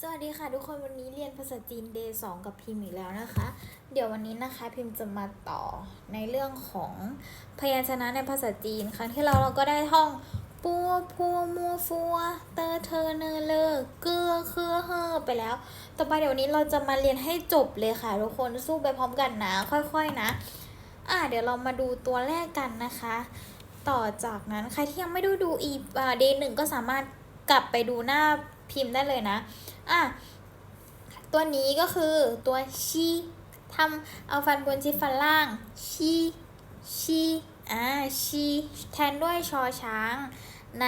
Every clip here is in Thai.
สวัสดีค่ะทุกคนวันนี้เรียนภาษาจีน Day 2กับพิมพ์อีกแล้วนะคะ เดี๋ยววันนี้นะคะพิมพ์จะมาต่อในเรื่องของพยัญชนะในภาษาจีนครั้งที่เราเราก็ได้ท่องปัวพัวมัวฟัวเตอเธอเนอเลอเกือเคือเฮอไปแล้ว ต่อไปเดี๋ยววนนี้เราจะมาเรียนให้จบเลยค่ะทุกคนสู้ไปพร้อมกันนะ ค่อยๆนะ อะเดี๋ยวเรามาดูตัวแรกกันนะคะ ต่อจากนั้นใครที่ยังไม่ได้ดูอีเดย์หนึ่งก็สามารถกลับไปดูหน้าพิมพ์ได้เลยนะ อะตัวนี้ก็คือตัวชีทำเอาฟันบนชิดฟันล่างชีชีอ่าชีแทนด้วยชอช้าง ใน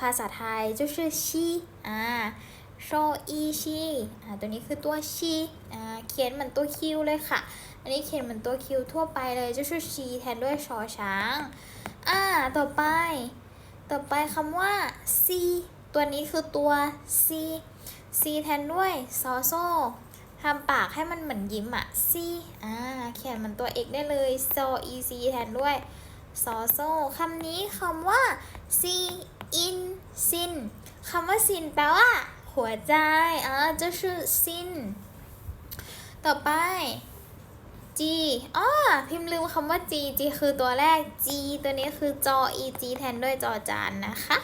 ภาษาไทยจะชื่อชีอ่าโชอีชีอ่าตัวนี้คือตัวชีอ่าเขียนเหมือนตัวคิวเลยค่ะ อันนี้เขียนเหมือนตัวคิวทั่วไปเลยจะชื่อชีแทนด้วยชอช้างอ่าต่อไป ต่อไปคำว่าซีตัวนี้คือตัวซี c แทนด้วยซอโซทำปากให้มันเหมือนยิ้มอะ c อ่าเขียนเหมือนตัว x ได้เลยโซ e c แทนด้วยซอโซคำนี้คำว่า c in sin คำว่า sin แปลว่า หัวใจอ่าจะชื่อ sin ต่อไป G อ๋อพิมพ์ลืมคำว่า G G คือตัวแรก G ตัวนี้คือจอ E G แทนด้วยจอจานนะคะ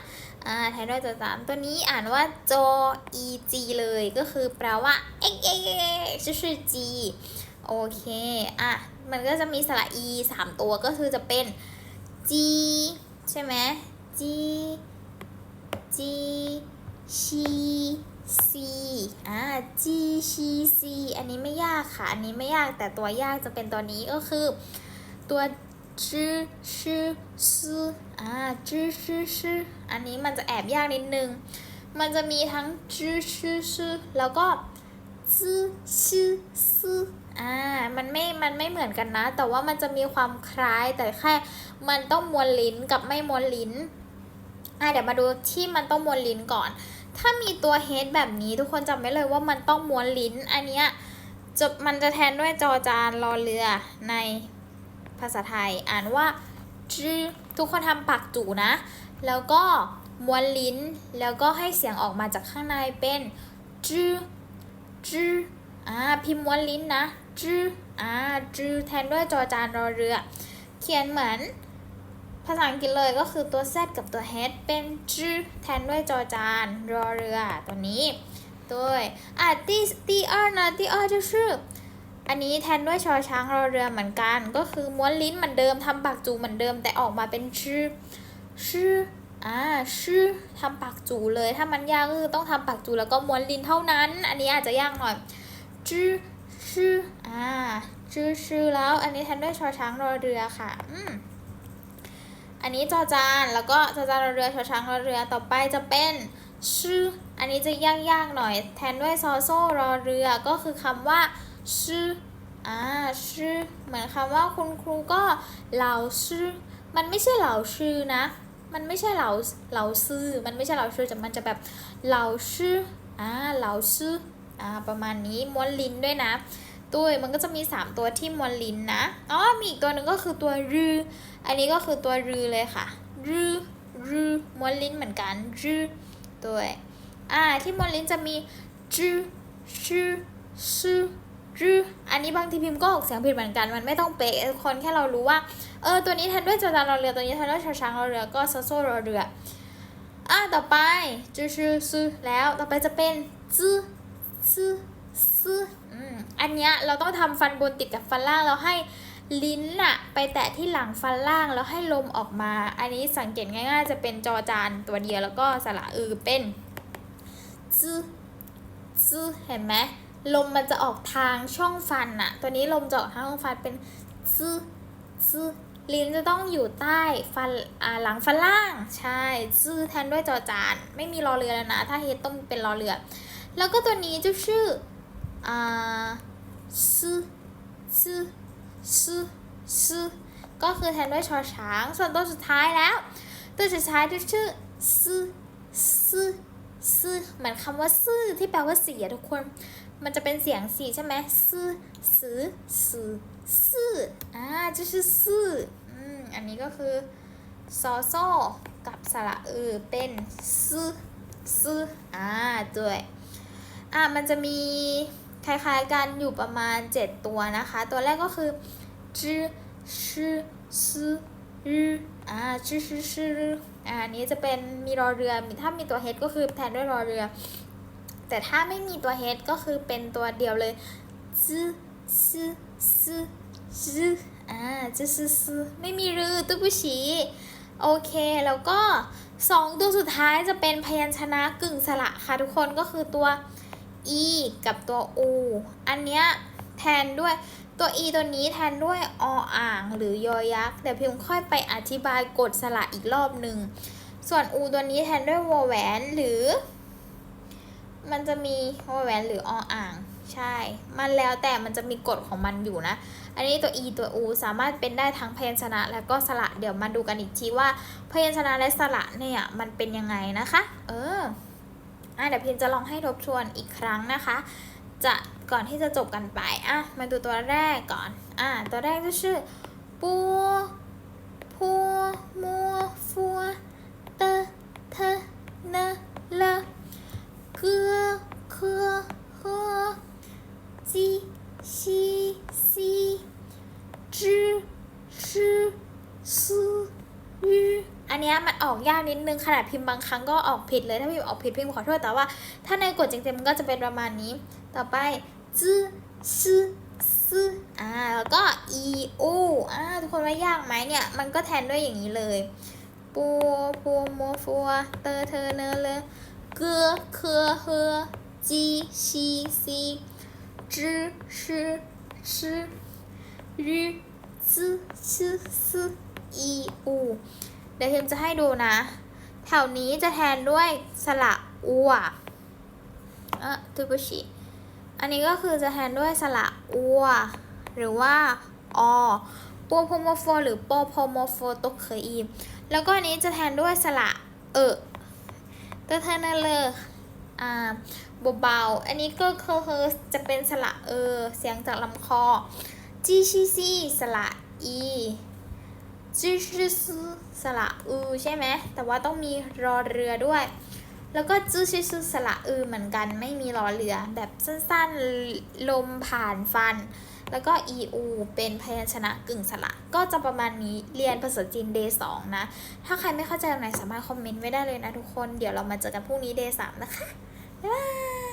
อ่าแทนด้วยจอจานตัวนี้อ่านว่าจอ E G เลยก็คือแปลว่า x x x 就是 G โอเค อะ มันก็จะมีสระ E สามตัวก็คือจะเป็น G ใช่ไหม G G ชี C อ่า G ชี C อันนี้ไม่ยากค่ะ อันนี้ไม่ยากแต่ตัวยากจะเป็นตัวนี้ก็คือตัว ชื่อซื่ออ่า Zh ชื่อชื่ออันนี้มันจะแอบยากนิดนึง มันจะมีทั้ง Zh ชื่อชื่อแล้วก็ Z ชื่อซื่ออ่า มันไม่ มันไม่เหมือนกันนะ แต่ว่ามันจะมีความคล้าย แต่แค่ มันต้องมวนลิ้นกับไม่มวนลิ้น อะเดี๋ยวมาดูที่มันต้องมวนลิ้นก่อน ถ้ามีตัว h แบบนี้ทุกคนจำไว้เลยว่ามันต้องม้วนลิ้น อันเนี้ยจะมันจะแทนด้วยจอจานรอเรือใน ภาษาไทย อ่านว่าจื้อทุกคนทำปากจูนะ แล้วก็ม้วนลิ้น แล้วก็ให้เสียงออกมาจากข้างในเป็นจื้อจื้ออ่าพิมพ์ม้วนลิ้นนะจื้ออ่าจื้อแทนด้วยจอจานรอเรือ เขียนเหมือน ภาษาอังกฤษเลยก็คือตัว z กับตัว h เป็นจื้อแทนด้วยจอจานรอเรือตัวนี้ด้วยอ่ะ第第二呢第二就是 อันนี้แทนด้วยชอช้างรอเรือเหมือนกัน ก็คือม้วนลิ้นเหมือนเดิมทำปากจูเหมือนเดิม แต่ออกมาเป็นชื่อชื่ออ่าชื่อทำปากจูเลย ถ้ามันยากก็คือต้องทำปากจูแล้วก็ม้วนลิ้นเท่านั้น อันนี้อาจจะยากหน่อยชื่อชื่ออ่าชื่อชื่อแล้ว อันนี้แทนด้วยชอช้างรอเรือค่ะ อืมอันนี้จอจานแล้วก็จอจานรอเรือชอช้างรอเรือต่อไปจะเป็นชื่อ อันนี้จะยากๆหน่อย แทนด้วยซอโซ่รอเรือก็คือคำว่า ชื่ออ่าชื่อเหมือนคำว่าคุณครูก็เหล่าชื่อมันไม่ใช่เหล่าชื่อนะ มันไม่ใช่เหล่าเหล่าซื่อมันไม่ใช่เหล่าชื่อแต่มันจะแบบเหล่าชื่ออ่าเหล่าชื่ออ่าประมาณนี้ม้วนลิ้นด้วยนะตัวมันก็จะมี 3 ตัวที่ม้วนลิ้นนะอ๋อมีอีกตัวหนึ่งก็คือตัวรือ อันนี้ก็คือตัวรือเลยค่ะรือรือม้วนลิ้นเหมือนกันรือตัวอ่าที่ม้วนลิ้นจะมีจื้อชื่อชื่อ รืออันนี้บางทีพิมพ์ก็ออกเสียงผิดเหมือนกัน มันไม่ต้องเป๊ะคนแค่เรารู้ว่า เออ ตัวนี้แทนด้วยจอจานรอเรือ ตัวนี้แทนด้วยชาช้างรอเรือ ก็โซโซรอเรือ อ่าต่อไปจื้อชื่อซือแล้ว ต่อไปจะเป็นจื้อซื่อซื่ออืมอันเนี้ยเราต้องทำฟันบนติดกับฟันล่างแล้วให้ลิ้นอะไปแตะที่หลังฟันล่างแล้วให้ลมออกมา อันนี้สังเกตง่าย ๆ จะเป็นจอจานตัวเดียวแล้วก็สระอือเป็นจื้อจื้อเห็นไหม ลมมันจะออกทางช่องฟันอะตัวนี้ลมจะออกทางช่องฟันเป็นจื้อจื้อลิ้นจะต้องอยู่ใต้ฟันอ่าหลังฟันล่าง ใช่จื้อแทนด้วยจอจาน ไม่มีรอเรือแล้วนะ ถ้าเฮดต้องเป็นรอเรือ แล้วก็ตัวนี้จะชื่ออ่าซื่อซื่อซื่อซื่อก็คือแทนด้วยชอช้าง ส่วนตัวสุดท้ายแล้ว ตัวสุดท้ายจะชื่อซื่อซื่อซื่อเหมือนคำว่าซื่อที่แปลว่าเสีอะทุกคน มันจะเป็นเสียงสีใช่ไหมซื่อซื้อซื่อซื่ออ่าจะชื่อซื่ออืมอันนี้ก็คือซอโซกับสระเออเป็นซื่อซื่ออ่าด้วยอะมันจะมีคล้ายๆกันอยู่ประมาณ 7 ตัวนะคะ ตัวแรกก็คือจื้อชื่อซื้อรืออ่าจื้อชื่อชื่ออ่านี้จะเป็นมีรอเรือ มีถ้ามีตัว h ก็คือแทนด้วยรอเรือ แต่ถ้าไม่มีตัว h ก็คือเป็นตัวเดียวเลยจื้อซือซือซืออ่าจือซือซือไม่มีรือตุ้บุชีโอเค แล้วก็สองตัวสุดท้ายจะเป็นพยัญชนะกึ่งสระค่ะทุกคนก็คือตัว e กับตัว u อันเนี้ยแทนด้วยตัว e ตัวนี้แทนด้วยออ่างหรือยอยักษ์เดี๋ยวพิมพ์ค่อยไปอธิบายกฎสระอีกรอบหนึ่ง ส่วน u ตัวนี้แทนด้วยวอแหวนหรือ มันจะมีวอแหวนหรือออ่าง ใช่ มันแล้วแต่มันจะมีกฎของมันอยู่นะ อันนี้ตัว e ตัว u สามารถเป็นได้ทั้งพยัญชนะ และก็สระ เดี๋ยวมาดูกันอีกทีว่า พยัญชนะและสระเนี่ยมันเป็นยังไงนะคะ เอออะเดี๋ยวพิมจะลองให้ทบทวนอีกครั้งนะคะ จะก่อนที่จะจบกันไป อะ มาดูตัวแรกก่อน อะ ตัวแรกก็ชื่อปัวพัวมัวฟัวเตเทเนเล เคอเฮอจีซีซีจื้อชื่อซื้ออันเนี้ยมันออกยากนิดนึงขนาดพิมพ์บางครั้งก็ออกผิดเลยถ้าพิมพ์ออกผิดพิมพ์ขอโทษแต่ว่า ถ้าในกฎจริงๆมันก็จะเป็นประมาณนี้ ต่อไปจื้อชื่อซื้ออ่าแล้วก็ e u อ่าทุกคนว่ายากไหมเนี่ย มันก็แทนด้วยอย่างนี้เลยปูพัวมัวฟัวเตอเธอเนอเลเกือเคอเฮอ จีซีซีจื้อชื่อชื่อรืจื้อชื่อซื้อ e u เดี๋ยวพิมจะให้ดูนะ แถวนี้จะแทนด้วยสระอัวเออทุกุชิ อันนี้ก็คือจะแทนด้วยสระอัว หรือว่าอปวโพโมโฟหรือโปโพโมโฟตกเคยอีมแล้วก็อันนี้จะแทนด้วยสระเออเตอร์เทนเลอร์อ่า เบาๆ อันนี้ก็เคอเฮจะเป็นสระเออ เสียงจากลำคอจีซีซีสระอีจื้อชื่อซื้อสระอือใช่ไหม แต่ว่าต้องมีรอเรือด้วย แล้วก็จื้อชื่อซื้อสระอือเหมือนกันไม่มีรอเรือ แบบสั้นๆลมผ่านฟัน แล้วก็ eu เป็นพยัญชนะกึ่งสระ ก็จะประมาณนี้เรียนภาษาจีน day 2นะ ถ้าใครไม่เข้าใจตรงไหนสามารถคอมเมนต์ไว้ได้เลยนะทุกคน เดี๋ยวเรามาเจอกันพรุ่งนี้ day 3นะคะ บ๊ายบาย